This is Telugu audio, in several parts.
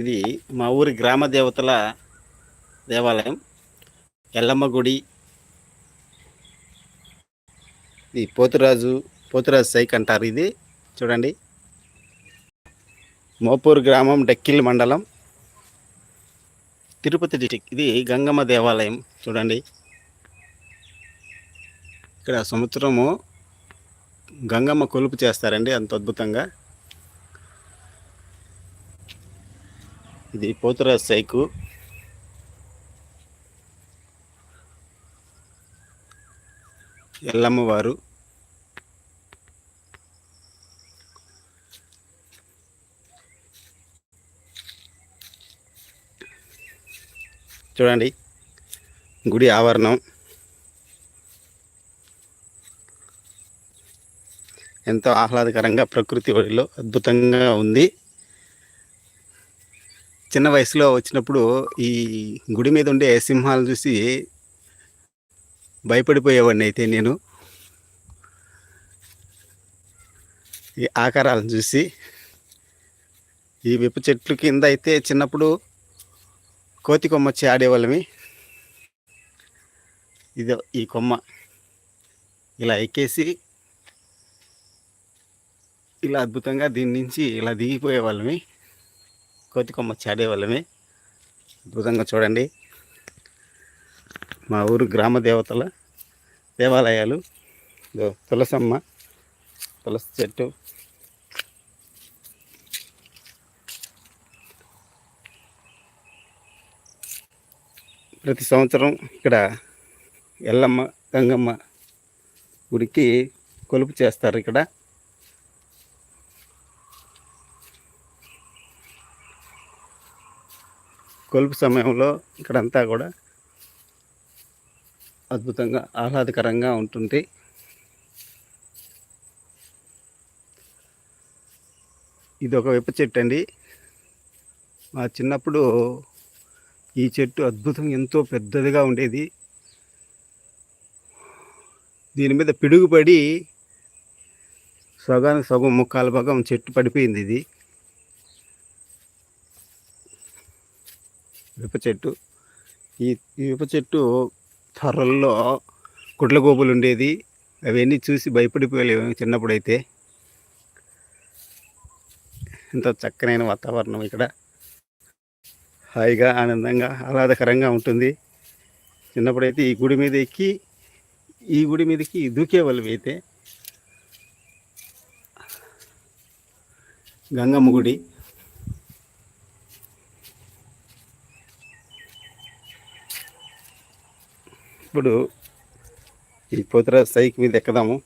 ఇది మా ఊరి గ్రామ దేవతల దేవాలయం. ఎల్లమ్మ గుడి. ఇది పోతురాజు పోతురాజు సైక్ అంటారు ఇది. చూడండి. మోపూరు గ్రామం డెక్కిల్ మండలం. తిరుపతి డిస్టిక్. ఇది గంగమ్మ దేవాలయం. చూడండి. ఇక్కడ సంవత్సరము గంగమ్మ కొలుపు చేస్తారండి అంత అద్భుతంగా. ఇది పోతురాజ్ సైకు. ఎల్లమ్మవారు చూడండి గుడి ఆవరణం. ఎంతో ఆహ్లాదకరంగా ప్రకృతి ఒడిలో అద్భుతంగా ఉంది. చిన్న వయసులో వచ్చినప్పుడు ఈ గుడి మీద ఉండే సింహాలు చూసి భయపడిపోయేవాడిని అయితే నేను. ఈ ఆకారాలను చూసి ఈ వేప చెట్లు కింద అయితే చిన్నప్పుడు కోతి కొమ్మ వచ్చి ఆడేవాళ్ళమి. ఇది ఈ కొమ్మ. ఇలా ఎక్కేసి ఇలా అద్భుతంగా దీని నుంచి ఇలా దిగిపోయేవాళ్ళమి. కోతి కొమ్మ చాడే వాళ్ళమే. అద్భుతంగా చూడండి. మా ఊరు గ్రామ దేవతల దేవాలయాలు. తులసమ్మ తులసి చెట్టు. ప్రతి సంవత్సరం ఇక్కడ ఎల్లమ్మ గంగమ్మ గుడికి కొలుపు చేస్తారు ఇక్కడ. కొలుపు సమయంలో ఇక్కడంతా కూడా అద్భుతంగా ఆహ్లాదకరంగా ఉంటుంది. ఇది ఒక వేప చెట్టు అండి. మా చిన్నప్పుడు ఈ చెట్టు అద్భుతం ఎంతో పెద్దదిగా ఉండేది. దీని మీద పిడుగుపడి సగానికి సగం ముక్కాల భాగం చెట్టు పడిపోయింది ఇది. వేప చెట్టు. ఈ ఈ వేప చెట్టు త్వరల్లో గుడ్ల గోపులు ఉండేది. అవన్నీ చూసి భయపడిపోయలేము చిన్నప్పుడైతే. ఎంత చక్కనైన వాతావరణం ఇక్కడ. హాయిగా ఆనందంగా ఆహ్లాదకరంగా ఉంటుంది. చిన్నప్పుడైతే ఈ గుడి మీద ఎక్కి ఈ గుడి మీదకి దూకేవాళ్ళు అయితే. గంగమ్మ గుడి. ఇప్పుడు ఈ పోతురా సైకి మీద ఎక్కదాము.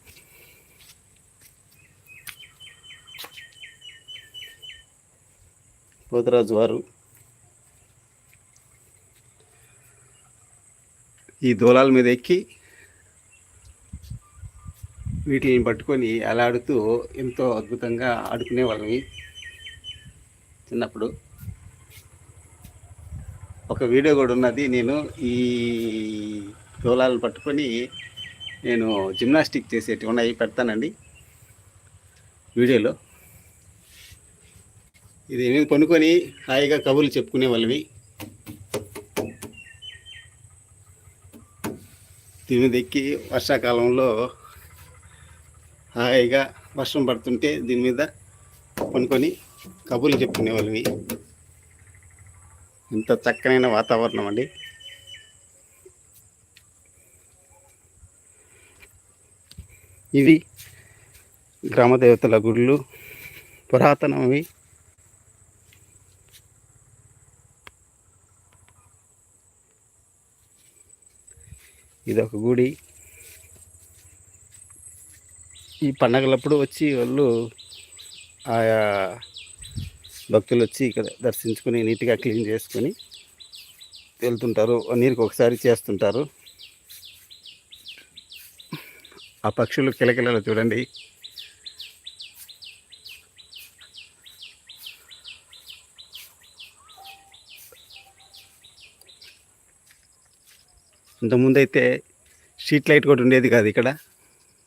పోతరాజు వారు ఈ దూలాల మీద ఎక్కి వీటిని పట్టుకొని అలాడుతూ ఎంతో అద్భుతంగా ఆడుకునే వాళ్ళని చిన్నప్పుడు. ఒక వీడియో కూడా ఉన్నది. నేను ఈ దూలాలను పట్టుకొని నేను జిమ్నాస్టిక్ చేసేటివి ఉన్నాయి పెడతానండి వీడియోలో. ఇది నేను పనుకొని హాయిగా కబుర్లు చెప్పుకునే వాళ్ళవి. దీని దెక్కి వర్షాకాలంలో హాయిగా వర్షం పడుతుంటే దీని మీద పనుకొని కబుర్లు చెప్పుకునే వాళ్ళవి. ఎంత చక్కనైన వాతావరణం అండి. ఇది గ్రామ దేవతల గుళ్ళు పురాతనవి ఇది ఒక గుడి. ఈ పండగలప్పుడు వచ్చి వాళ్ళు ఆయా భక్తులు వచ్చి ఇక్కడ దర్శించుకొని నీట్గా క్లీన్ చేసుకొని వెళ్తుంటారు. నీరుకి ఒకసారి చేస్తుంటారు. ఆ పక్షులు కిలకిలలు చూడండి. ఇంతకుముందైతే స్ట్రీట్ లైట్ కూడా ఉండేది కాదు ఇక్కడ.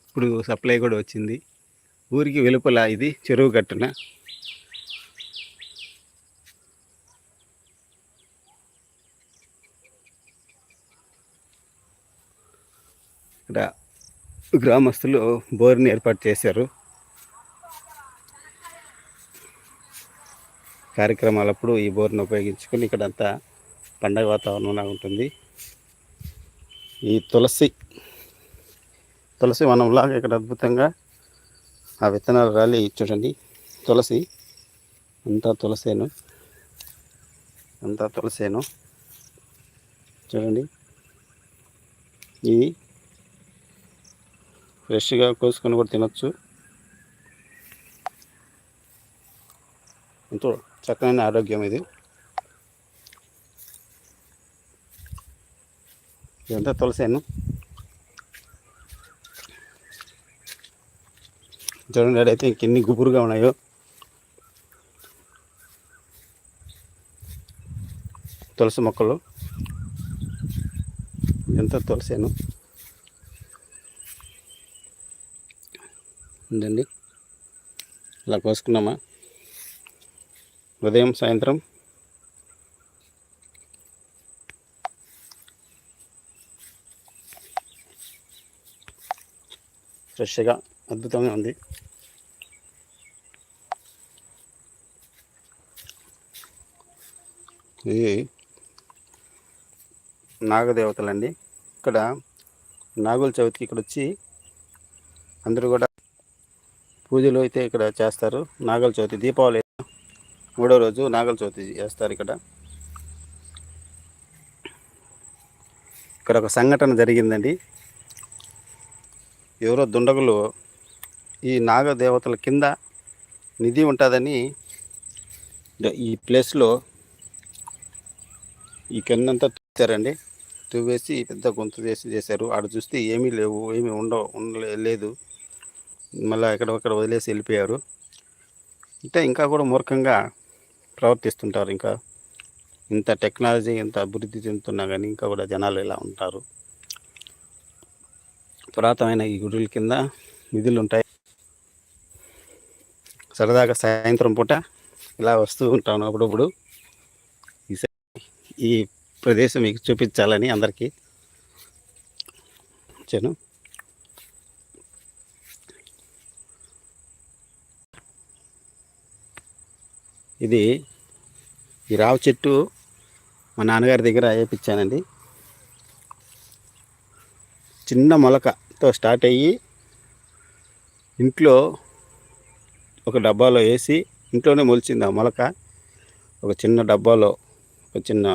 ఇప్పుడు సప్లై కూడా వచ్చింది. ఊరికి వెలుపల ఇది చెరువు కట్టున ఇక్కడ గ్రామస్తులు బోర్ని ఏర్పాటు చేశారు. కార్యక్రమాలప్పుడు ఈ బోర్ను ఉపయోగించుకొని ఇక్కడంతా పండగ వాతావరణంలా ఉంటుంది. ఈ తులసి తులసి వనంలాగా ఇక్కడ అద్భుతంగా ఆ విత్తనాలు రాలి చూడండి. తులసి అంతా తులసేను అంతా తులసేను. చూడండి. ఇది ఫ్రెష్గా కోసుకొని కూడా తినొచ్చు. ఎంతో చక్కనైన ఆరోగ్యం ఇది. ఇదంతా తులసాను. చూడండి అడైతే ఇంకెన్ని గుబురుగా ఉన్నాయో. తులసి మొక్కలు. ఎంత తులసాను. ఉందండి. ఇలా కోసుకున్నామా? ఉదయం సాయంత్రం. ఫ్రెష్గా అద్భుతంగా ఉంది. ఇది నాగదేవతలండి. ఇక్కడ నాగుల చవితికి ఇక్కడ వచ్చి అందరూ కూడా పూజలు అయితే ఇక్కడ చేస్తారు. నాగల చవితి దీపావళి మూడో రోజు నాగల చవితి చేస్తారు ఇక్కడ. ఇక్కడ ఒక సంఘటన జరిగిందండి. ఎవరో దుండగులు ఈ నాగ దేవతల కింద నిధి ఉంటుందని ఈ ప్లేస్లో ఈ కిందంతా తవ్వారండి తువ్వేసి పెద్ద గొంతు చేసి చేశారు. ఆడ చూస్తే ఏమీ లేవు ఏమీ ఉండవు ఉండలే లేదు. మళ్ళీ ఎక్కడొక్కడ వదిలేసి వెళ్ళిపోయారు. అంటే ఇంకా కూడా మూర్ఖంగా ప్రవర్తిస్తుంటారు. ఇంకా ఇంత టెక్నాలజీ ఇంత అభివృద్ధి చెందుతున్నా కానీ ఇంకా కూడా జనాలు ఇలా ఉంటారు. పురాతనమైన ఈ గుడుల కింద నిధులు ఉంటాయి. సరదాగా సాయంత్రం పూట ఇలా వస్తూ ఉంటాను అప్పుడప్పుడు. ఈ ఈ ప్రదేశం మీకు చూపించాలని అందరికీ వచ్చాను ఇది ఈ రావి చెట్టు మా నాన్నగారి దగ్గర వేయించానండి. చిన్న మొలకతో స్టార్ట్ అయ్యి ఇంట్లో ఒక డబ్బాలో వేసి ఇంట్లోనే మొలిచింది ఆ మొలక. ఒక చిన్న డబ్బాలో ఒక చిన్న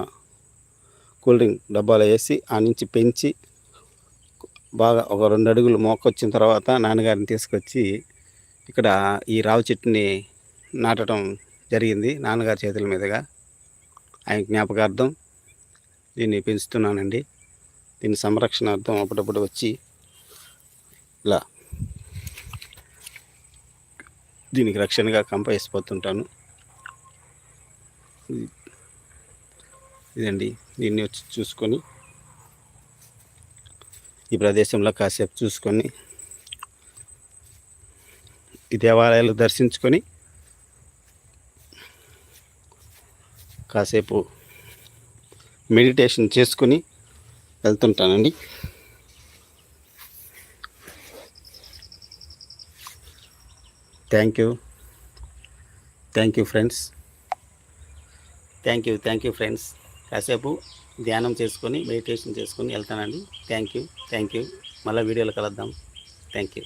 కూల్ డ్రింక్ డబ్బాలో వేసి ఆ నుంచి పెంచి బాగా ఒక రెండు అడుగులు మొక్క వచ్చిన తర్వాత నాన్నగారిని తీసుకొచ్చి ఇక్కడ ఈ రావి చెట్టుని నాటడం జరిగింది నాన్నగారి చేతుల మీదుగా. ఆయన జ్ఞాపకార్థం దీన్ని పెంచుతున్నానండి. దీని సంరక్షణార్థం అప్పుడప్పుడు వచ్చి ఇలా దీనికి రక్షణగా కంప వేసిపోతుంటాను. ఇదండి. దీన్ని వచ్చి చూసుకొని ఈ ప్రదేశంలో కాసేపు చూసుకొని ఈ దేవాలయాలు దర్శించుకొని కాసేపు మెడిటేషన్ చేసుకుని వెళ్తుంటానండి. Thank you. Thank you friends. Thank you thank you friends. కాసేపు ధ్యానం చేసుకొని మెడిటేషన్ చేసుకొని వెళ్తానండి. Thank you thank you. మళ్ళీ వీడియోలో కలుద్దాం. Thank you.